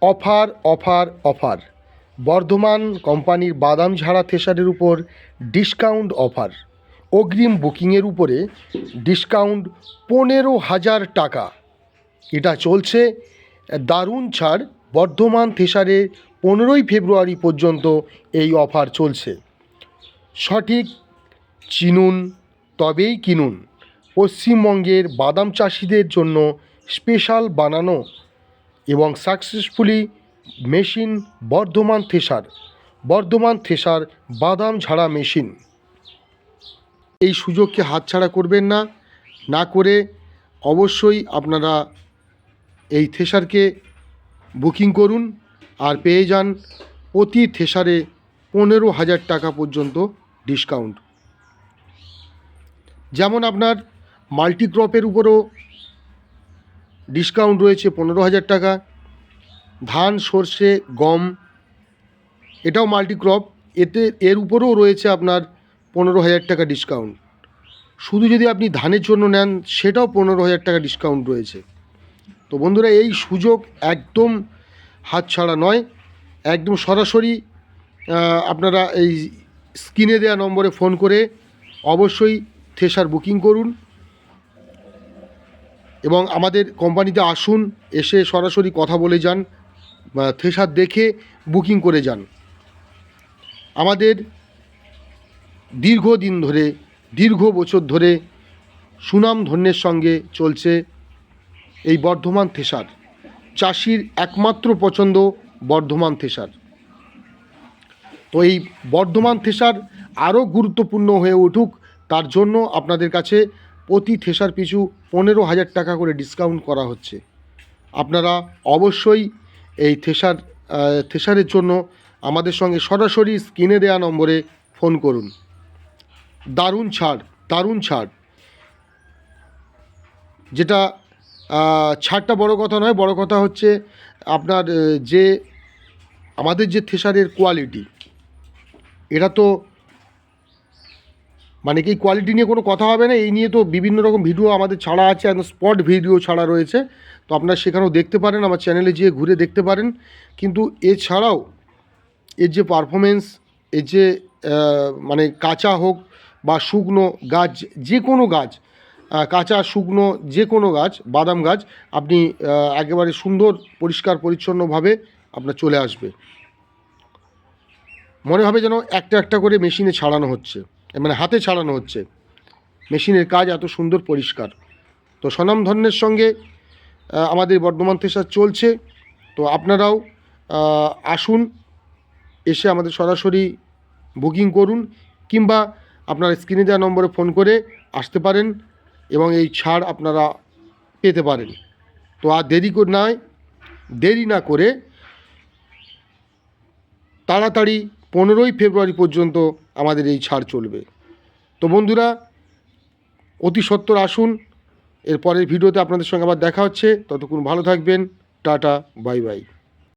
Offer offer offer. Bardhaman কোম্পানির বাদাম ঝাড়া থেসারের উপর ডিসকাউন্ট অফার। অগ্রিম বুকিংয়ের উপরে ডিসকাউন্ট পনেরো হাজার টাকা। এটা চলছে দারুণ ছাড়। বর্ধমান থেসারে পনেরোই ফেব্রুয়ারি পর্যন্ত এই অফার চলছে। সঠিক চিনুন, তবেই কিনুন। পশ্চিমবঙ্গের বাদাম চাষিদের জন্য স্পেশাল বানানো এবং successfully machine Bardhaman thresher Bardhaman thresher বাদাম ঝাড়া মেশিন এই সুযোগকে হাতছাড়া করবেন না না করে অবশ্যই আপনারা এই থেসারকে বুকিং করুন আর পেয়ে যান প্রতি থেসারে পনেরো হাজার টাকা পর্যন্ত ডিসকাউন্ট যেমন আপনার মাল্টিক্রপের উপরও ডিসকাউন্ট রয়েছে পনেরো হাজার টাকা। ধান, সর্ষে, গম, এটাও মাল্টিক্রপ। এতে, এর উপরেও রয়েছে আপনার পনেরো হাজার টাকা ডিসকাউন্ট। শুধু যদি আপনি ধানের জন্য নেন, সেটাও পনেরো হাজার টাকা ডিসকাউন্ট রয়েছে। তো বন্ধুরা, এই সুযোগ একদম হাতছাড়া নয়। একদম সরাসরি আপনারা এই স্ক্রিনে দেওয়া নম্বরে ফোন করে অবশ্যই থেসার বুকিং করুন। এবং আমাদের কোম্পানিতে আসুন, এসে সরাসরি কথা বলে যান থেসার দেখে বুকিং করে যান। আমাদের দীর্ঘদিন ধরে, দীর্ঘ বছর ধরে সুনাম ধন্যের সঙ্গে চলছে এই বর্ধমান থেসার। চাষির একমাত্র পছন্দ বর্ধমান থেসার। তো এই বর্ধমান থেসার আরও গুরুত্বপূর্ণ হয়ে উঠুক, তার জন্য আপনাদের কাছে প্রতি থেসার পিছু পনেরো হাজার টাকা করে ডিসকাউন্ট করা হচ্ছে। আপনারা অবশ্যই এই থেসার থেসারের জন্য আমাদের সঙ্গে সরাসরি স্ক্রিনে দেওয়া নম্বরে ফোন করুন। দারুণ ছাড় দারুণ ছাড়। যেটা ছাড়টা বড় কথা নয়, বড় কথা হচ্ছে আপনার যে, আমাদের যে থেসারের কোয়ালিটি এটা তো মানে কি কোয়ালিটি নিয়ে কোনো কথা হবে না, এই নিয়ে তো বিভিন্ন রকম ভিডিও আমাদের ছাড়া আছে একদম স্পট ভিডিও ছাড়া রয়েছে। তো আপনারা সেখানেও দেখতে পারেন, আমার চ্যানেলে যেয়ে ঘুরে দেখতে পারেন। কিন্তু এছাড়াও এর যে পারফরমেন্স এর যে মানে কাঁচা হোক বা শুকনো গাছ, যে কোনো গাছ কাঁচা, শুকনো যে কোনো গাছ, বাদাম গাছ, আপনি একেবারে সুন্দর, পরিষ্কার, পরিচ্ছন্নভাবে আপনার চলে আসবে। মনে হবে যেন একটা একটা করে মেশিনে ছাড়ানো হচ্ছে। মানে হাতে ছাড়ানো হচ্ছে। মেশিনের কাজ এত সুন্দর পরিষ্কার। তো স্বনামধন্যের সঙ্গে আমাদের বর্ধমান থেসার চলছে। তো আপনারাও আসুন, এসে আমাদের সরাসরি বুকিং করুন, কিংবা আপনারা স্ক্রিনে দেওয়া নম্বরে ফোন করে আসতে পারেন এবং এই ছাড় আপনারা পেতে পারেন। তো আর দেরি নয় দেরি না করে তাড়াতাড়ি পনেরোই ফেব্রুয়ারি পর্যন্ত আমাদের এই ছাড় চলবে। তো বন্ধুরা, অতি সত্তর আসুন, এর পরের ভিডিওতে আপনাদের সঙ্গে আবার দেখা হচ্ছে। ততক্ষণ ভালো থাকবেন। Tata, bye bye.